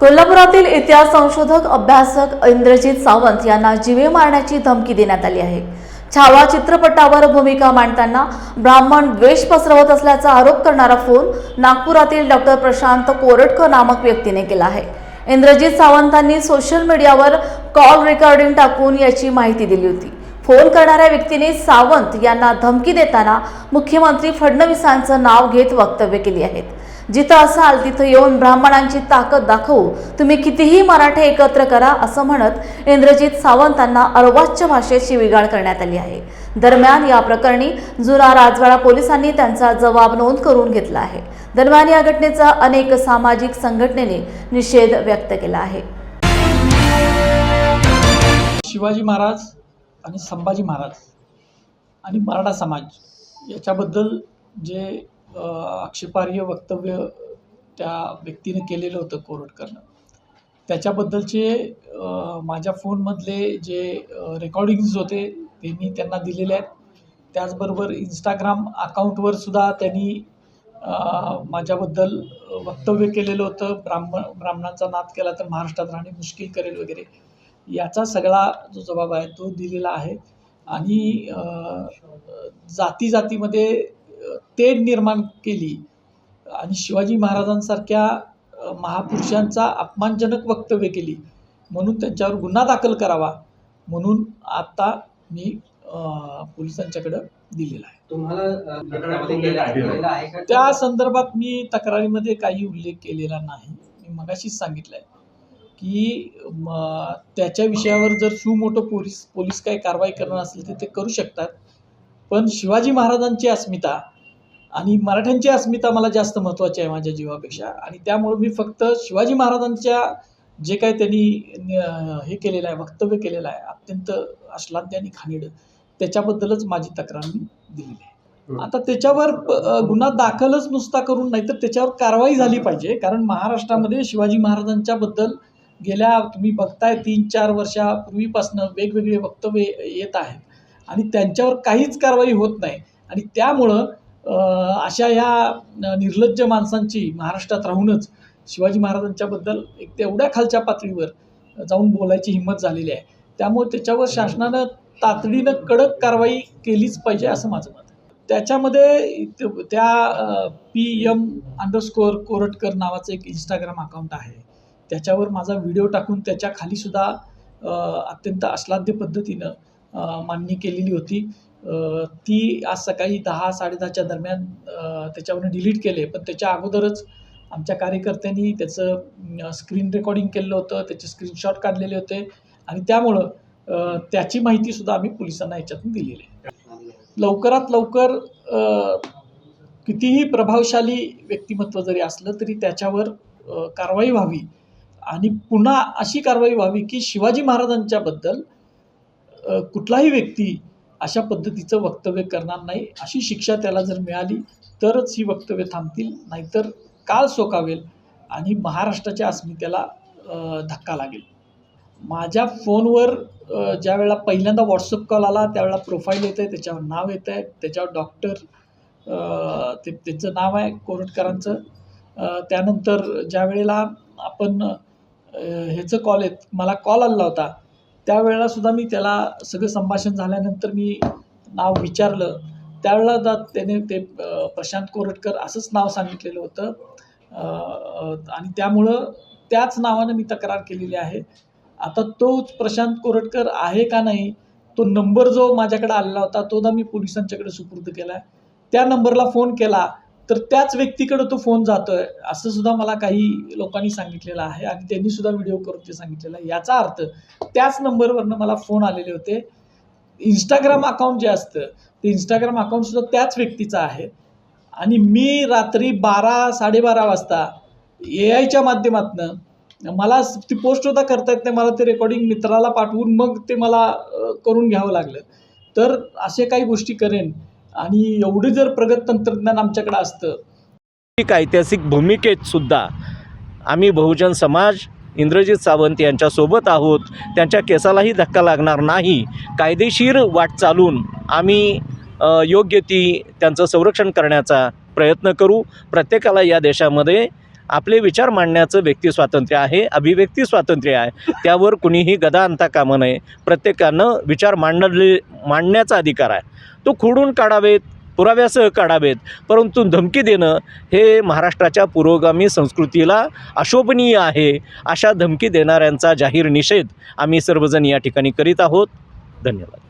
कोल्हापुरातील इतिहास संशोधक अभ्यासक इंद्रजित सावंत यांना जीवे मारण्याची धमकी देण्यात आली आहे. छावा चित्रपटावर भूमिका मांडताना ब्राह्मण द्वेष पसरवत असल्याचा आरोप करणारा फोन नागपुरातील डॉक्टर प्रशांत कोरटकर नामक व्यक्तीने केला आहे. इंद्रजित सावंतांनी सोशल मीडियावर कॉल रेकॉर्डिंग टाकून याची माहिती दिली होती. फोन करणाऱ्या व्यक्तीने सावंत यांना धमकी देताना मुख्यमंत्री फडणवीसांचं नाव घेत वक्तव्य केली आहेत. जिथं असाल तिथं येऊन ब्राह्मणांची ताकद दाखवू. तुम्ही कितीही मराठे एकत्र करा असं म्हणत इंद्रजित सावंतांना अर्वाच्य भाषेत शिवीगाळ करण्यात आली आहे. दरम्यान या प्रकरणी जुना राजवाडा पोलिसांनी त्यांचा जबाब नोंद करून घेतला आहे. दरम्यान या घटनेचा अनेक सामाजिक संघटनेने निषेध व्यक्त केला आहे. शिवाजी महाराज आणि संभाजी महाराज आणि मराठा समाज याच्याबद्दल जे आक्षेपार्ह वक्तव्य त्या व्यक्तीने केलेलं होतं कोरटकरनं त्याच्याबद्दलचे माझ्या फोनमधले जे रेकॉर्डिंग्ज होते ते मी त्यांना दिलेले आहेत. त्याचबरोबर इंस्टाग्राम अकाउंटवर सुद्धा त्यांनी माझ्याबद्दल वक्तव्य केलेलं होतं. ब्राह्मण ब्राह्मणांचा नाद केला तर महाराष्ट्रात राहणे मुश्किल करेल वगैरे. याचा सगळा जो जबाब आहे तो दिलेला आहे. आणि जाती जातीमध्ये तेढ निर्माण केली. आणि शिवाजी महाराजांसारख्या महापुरुषांचा अपमानजनक वक्तव्य केली. म्हणून त्यांच्यावर गुन्हा दाखल करावा. म्हणून आता मी पोलिसांच्याकडं दिलेला आहे. तुम्हाला त्या संदर्भात मी तक्रारीमध्ये काही उल्लेख केलेला नाही. मी मगाशीच सांगितलं आहे की त्याच्या विषयावर जर सुमोठो पोलीस पोलीस काही कारवाई करणार असतील तर ते करू शकतात. पण शिवाजी महाराजांची अस्मिता आणि मराठ्यांची अस्मिता मला जास्त महत्त्वाची आहे माझ्या जीवापेक्षा. आणि त्यामुळे मी फक्त शिवाजी महाराजांच्या जे काही त्यांनी हे केलेलं आहे वक्तव्य केलेलं आहे अत्यंत अश्लाद्य आणि खानिड त्याच्याबद्दलच माझी तक्रार मी दिलेली आहे. आता त्याच्यावर गुन्हा दाखलच नुसता करून नाही तर त्याच्यावर कारवाई झाली पाहिजे. कारण महाराष्ट्रामध्ये शिवाजी महाराजांच्या बद्दल गेल्या तुम्ही बघताय तीन चार वर्षापूर्वीपासून वेगवेगळे वक्तव्य येत आहेत. आणि त्यांच्यावर काहीच कारवाई होत नाही. आणि त्यामुळं अशा ह्या निर्लज्ज माणसांची महाराष्ट्रात राहूनच शिवाजी महाराजांच्याबद्दल एक तेवढ्या खालच्या पातळीवर जाऊन बोलायची हिंमत झालेली आहे. त्यामुळे त्याच्यावर शासनानं तातडीनं कडक कारवाई केलीच पाहिजे असं माझं मत त्याच्यामध्ये त्या पी एम अंडरस्कोअर कोरटकर नावाचं एक इंस्टाग्राम अकाउंट आहे. त्याच्यावर माझा व्हिडिओ टाकून त्याच्या अत्यंत आश्लाद्य पद्धतीनं अ, मांडणी केलेली होती. ती आज सकाळी दहा साडेदहाच्या दरम्यान त्याच्यावरून डिलीट केले. पण त्याच्या अगोदरच आमच्या कार्यकर्त्यांनी त्याचं स्क्रीन रेकॉर्डिंग केलेलं होतं. त्याचे स्क्रीनशॉट काढलेले होते. आणि त्यामुळं त्याची माहितीसुद्धा आम्ही पोलिसांना याच्यातून दिलेली आहे. लवकरात लवकर कितीही प्रभावशाली व्यक्तिमत्व जरी असलं तरी त्याच्यावर कारवाई व्हावी. आणि पुन्हा अशी कारवाई व्हावी की शिवाजी महाराजांच्याबद्दल कुठलाही व्यक्ती अशा पद्धतीचं वक्तव्य करणार नाही. अशी शिक्षा त्याला जर मिळाली तरच ही वक्तव्य थांबतील नाहीतर काल सोकावेल आणि महाराष्ट्राच्या अस्मितेला धक्का लागेल. माझ्या फोनवर ज्या वेळेला पहिल्यांदा व्हॉट्सअप कॉल आला त्यावेळेला प्रोफाईल येतं आहे त्याच्यावर नाव येतं आहे त्याच्यावर डॉक्टर ते त्यांचं नाव आहे कोरटकरांचं. त्यानंतर ज्या वेळेला आपण ह्याचं कॉल येत मला कॉल आला होता. त्यावेळेलासुद्धा मी त्याला सगळं संभाषण झाल्यानंतर मी नाव विचारलं. त्यावेळेला दा त्याने ते प्रशांत कोरटकर असंच नाव सांगितलेलं होतं. आणि त्यामुळं त्याच नावानं मी तक्रार केलेली आहे. आता तोच प्रशांत कोरटकर आहे का नाही तो नंबर जो माझ्याकडे आलेला होता तो दा मी पोलिसांच्याकडे सुपूर्द केला आहे त्या नंबरला फोन केला. तर त्याच व्यक्तीकडे तो फोन जातोय असं सुद्धा मला काही लोकांनी सांगितलेलं आहे आणि त्यांनी सुद्धा व्हिडिओ करून ते सांगितलेलं आहे. याचा अर्थ त्याच नंबरवरनं मला फोन आलेले होते. इंस्टाग्राम अकाउंट जे असतं ते इंस्टाग्राम अकाउंट सुद्धा त्याच व्यक्तीचं आहे. आणि मी रात्री बारा साडेबारा वाजता ए आयच्या माध्यमातनं मला ती पोस्ट होता करता येत नाही मला ते रेकॉर्डिंग मित्राला पाठवून मग ते मला करून घ्यावं लागलं. तर असे काही गोष्टी करेन. आणि एवढं जर प्रगत तंत्रज्ञान आमच्याकडे असतं. एक ऐतिहासिक भूमिकेत सुद्धा आम्ही बहुजन समाज इंद्रजित सावंत यांच्यासोबत आहोत. त्यांच्या केसालाही धक्का लागणार नाही. कायदेशीर वाट चालून आम्ही योग्य ती त्यांचं संरक्षण करण्याचा प्रयत्न करू. प्रत्येकाला या देशामध्ये आपले विचार मांडण्याचं व्यक्ती स्वातंत्र्य आहे अभिव्यक्ती स्वातंत्र्य आहे. त्यावर कुणीही गदा आणता कामं नये प्रत्येकानं विचार मांडले मांडण्याचा अधिकार आहे. तो खोडून काढावेत पुराव्यासह काढावेत परंतु धमकी देणं हे महाराष्ट्राच्या पुरोगामी संस्कृतीला अशोभनीय आहे. अशा धमकी देणाऱ्यांचा जाहीर निषेध आम्ही सर्वजण या ठिकाणी करीत आहोत. धन्यवाद.